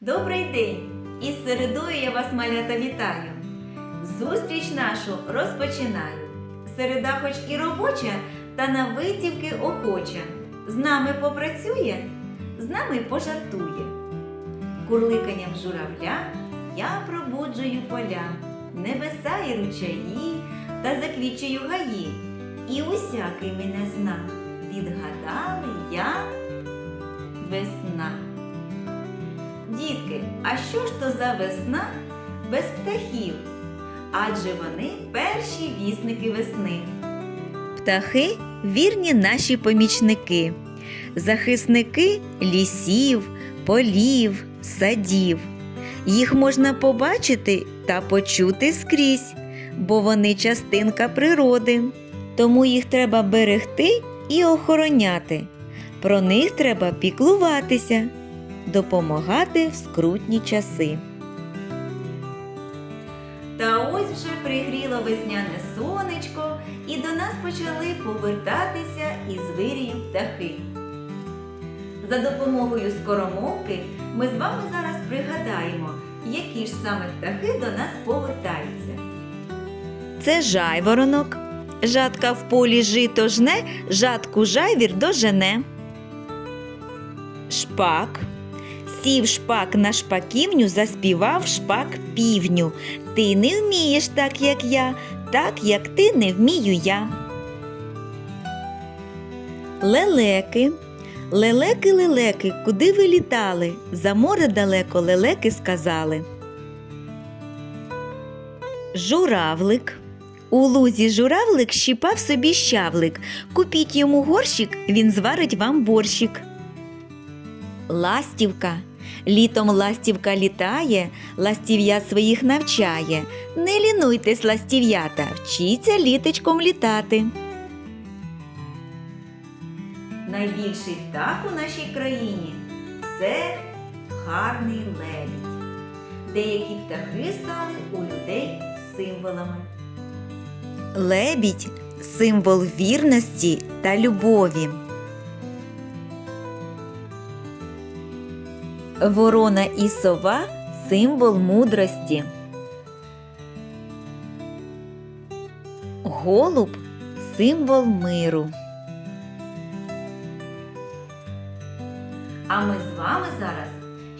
Добрий день! Із середою я вас малята вітаю. Зустріч нашу розпочинаю. Середа, хоч і робоча, та на витівки охоча. З нами попрацює, з нами пожартує. Курликанням журавля я пробуджую поля, небеса і ручаї та заквічую гаї. І усякий мене зна. Відгадали я весна. Дітки, а що ж то за весна без птахів? Адже вони перші вісники весни. Птахи вірні наші помічники, захисники лісів, полів, садів. Їх можна побачити та почути скрізь, бо вони частинка природи. Тому їх треба берегти і охороняти. Про них треба піклуватися допомагати в скрутні часи. Та ось вже пригріло весняне сонечко, і до нас почали повертатися із вирію птахи. За допомогою скоромовки ми з вами зараз пригадаємо, які ж саме птахи до нас повертаються. Це жайворонок. Жатка в полі жито жне, жатку жайвір дожене. Шпак. Сів шпак на шпаківню, заспівав шпак півню. Ти не вмієш так, як я, так, як ти не вмію я. Лелеки. Лелеки, лелеки, куди ви літали? За море далеко лелеки сказали. Журавлик. У лузі журавлик щіпав собі щавлик. Купіть йому горщик, він зварить вам борщик. Ластівка. Літом ластівка літає, ластів'я своїх навчає. Не лінуйтесь, ластів'ята, вчіться літочком літати. Найбільший птах у нашій країні це гарний лебідь. Деякі птахи стали у людей символами. Лебідь символ вірності та любові. Ворона і сова символ мудрості. Голуб символ миру. А ми з вами зараз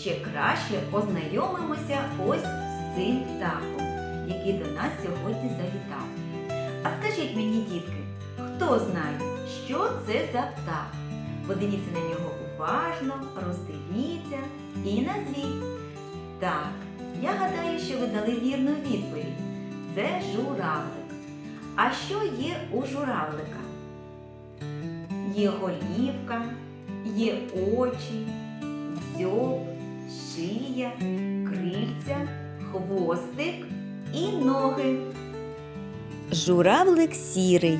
ще краще познайомимося ось з цим птахом, який до нас сьогодні завітав. А скажіть мені, дітки, хто знає, що це за птах? Подивіться на нього уважно, роздивіться і назвіть. Так, я гадаю, що ви дали вірну відповідь. Це журавлик. А що є у журавлика? Є голівка, є очі, дзьоб, шия, крильця, хвостик і ноги. Журавлик сірий.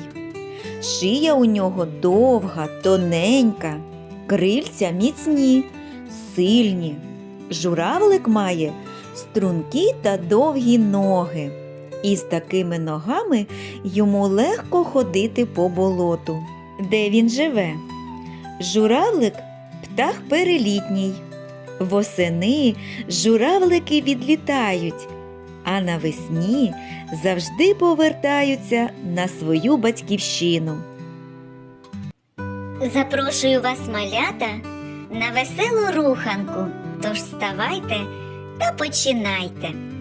Шия у нього довга, тоненька, крильця міцні, сильні. Журавлик має стрункі та довгі ноги. І з такими ногами йому легко ходити по болоту. Де він живе? Журавлик птах перелітній. Восени журавлики відлітають, а навесні завжди повертаються на свою батьківщину. Запрошую вас, малята, на веселу руханку. Тож вставайте та починайте.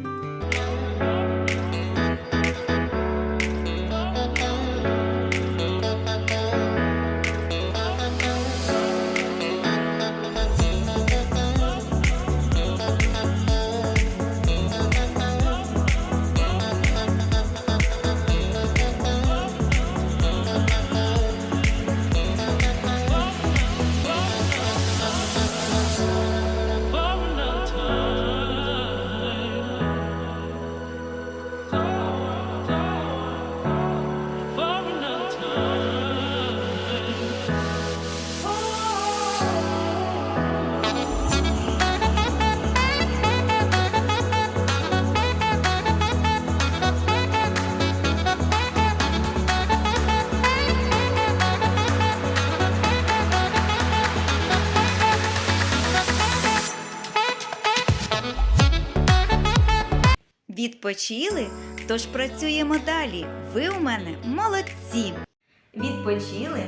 Відпочили? Тож працюємо далі. Ви у мене молодці. Відпочили?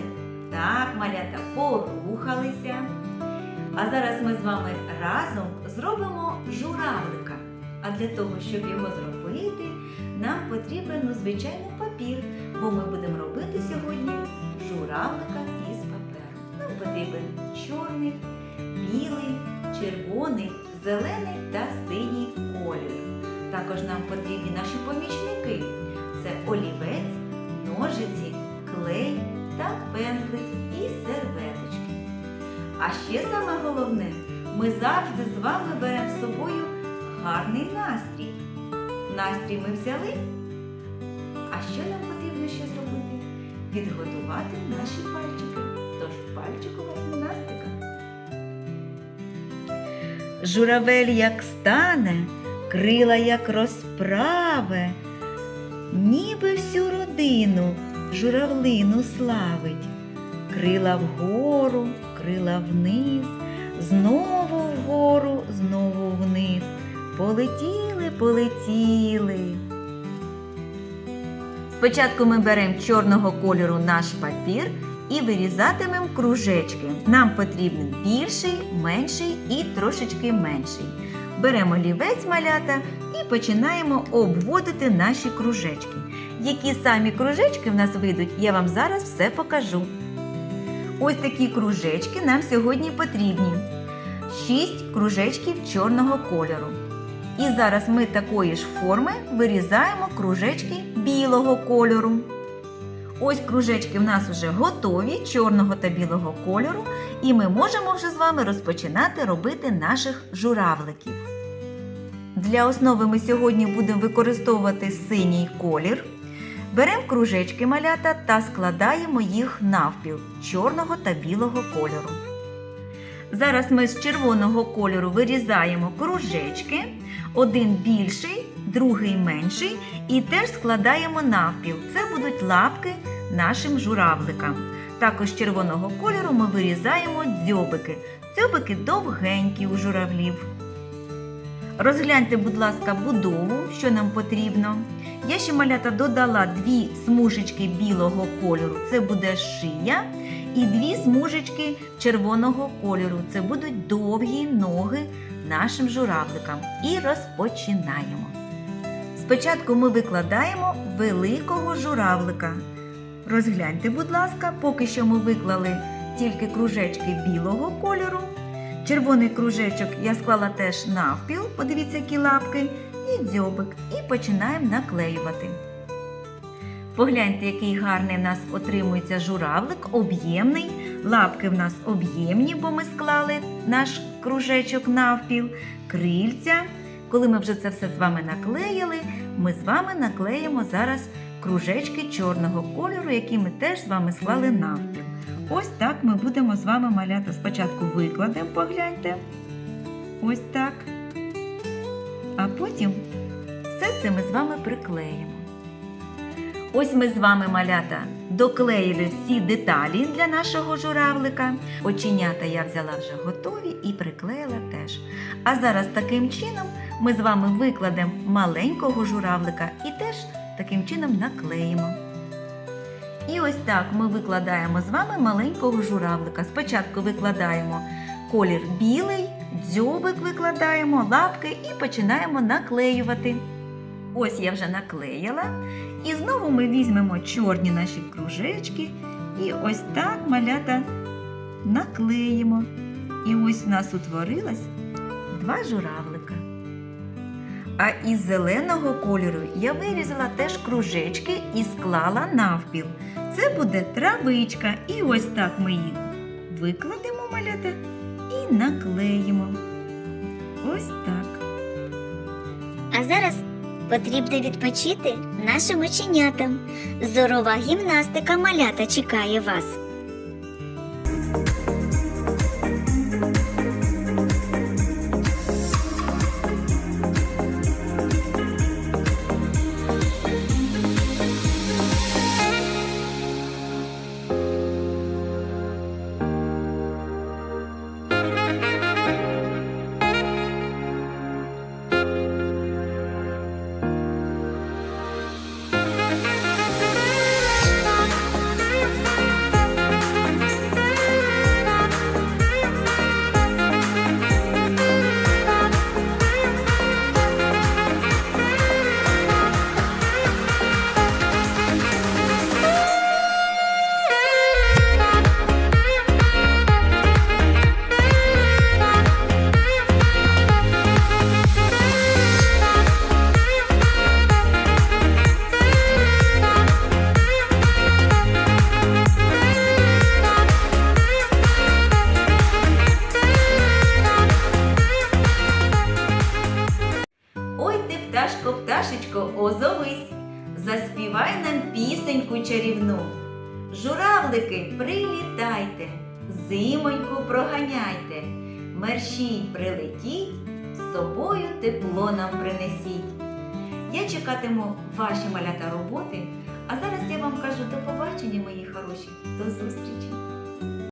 Так, малята, порухалися. А зараз ми з вами разом зробимо журавлика. А для того, щоб його зробити, нам потрібен ну, звичайний папір, бо ми будемо робити сьогодні журавлика із паперу. Нам потрібен чорний, білий, червоний, зелений та синій колір. Також нам потрібні наші помічники. Це олівець, ножиці, клей та пензлик і серветочки. А ще саме головне, ми завжди з вами беремо з собою гарний настрій. Настрій ми взяли. А що нам потрібно ще зробити? Підготувати наші пальчики. Тож пальчикова гімнастика. Журавель як стане, крила як розправе, ніби всю родину журавлину славить. Крила вгору, крила вниз, знову вгору, знову вниз. Полетіли, полетіли. Спочатку ми беремо чорного кольору наш папір і вирізатимемо кружечки. Нам потрібен більший, менший і трошечки менший. Беремо олівець малята і починаємо обводити наші кружечки. Які самі кружечки в нас вийдуть, я вам зараз все покажу. Ось такі кружечки нам сьогодні потрібні. Шість кружечків чорного кольору. І зараз ми такої ж форми вирізаємо кружечки білого кольору. Ось кружечки в нас вже готові чорного та білого кольору, і ми можемо вже з вами розпочинати робити наших журавликів. Для основи ми сьогодні будемо використовувати синій колір. Беремо кружечки малята та складаємо їх навпіл чорного та білого кольору. Зараз ми з червоного кольору вирізаємо кружечки, один більший, другий менший, і теж складаємо навпіл. Це будуть лапки нашим журавликам. Також червоного кольору ми вирізаємо дзьобики. Дзьобики довгенькі у журавлів. Розгляньте, будь ласка, будову, що нам потрібно. Я ще малята додала дві смужечки білого кольору, це буде шия, і дві смужечки червоного кольору. Це будуть довгі ноги нашим журавликам. І розпочинаємо. Спочатку ми викладаємо великого журавлика. Розгляньте, будь ласка, поки що ми виклали тільки кружечки білого кольору. Червоний кружечок я склала теж навпіл, подивіться, які лапки, і дзьобик, і починаємо наклеювати. Погляньте, який гарний в нас отримується журавлик, об'ємний. Лапки в нас об'ємні, бо ми склали наш кружечок навпіл, крильця. Коли ми вже це все з вами наклеїли, ми з вами наклеїмо зараз кружечки чорного кольору, які ми теж з вами склали навпіл. Ось так ми будемо з вами маляти. Спочатку викладемо, погляньте. Ось так. А потім все це ми з вами приклеїмо. Ось ми з вами, малята, доклеїли всі деталі для нашого журавлика. Оченята я взяла вже готові і приклеїла теж. А зараз таким чином ми з вами викладемо маленького журавлика і теж таким чином наклеїмо. І ось так ми викладаємо з вами маленького журавлика. Спочатку викладаємо колір білий, дзьобик викладаємо, лапки і починаємо наклеювати. Ось я вже наклеїла. І знову ми візьмемо чорні наші кружечки і ось так малята наклеїмо. І ось у нас утворилось два журавлика. А із зеленого кольору я вирізала теж кружечки і склала навпіл. Це буде травичка. І ось так ми її викладемо малята і наклеїмо. Ось так. А зараз потрібно відпочити нашим оченятам. Зорова гімнастика малята чекає вас. Заспівай нам пісеньку чарівну. Журавлики, прилітайте, зимоньку проганяйте, мерщій прилетіть, з собою тепло нам принесіть. Я чекатиму ваші малята роботи, а зараз я вам кажу до побачення, мої хороші, до зустрічі!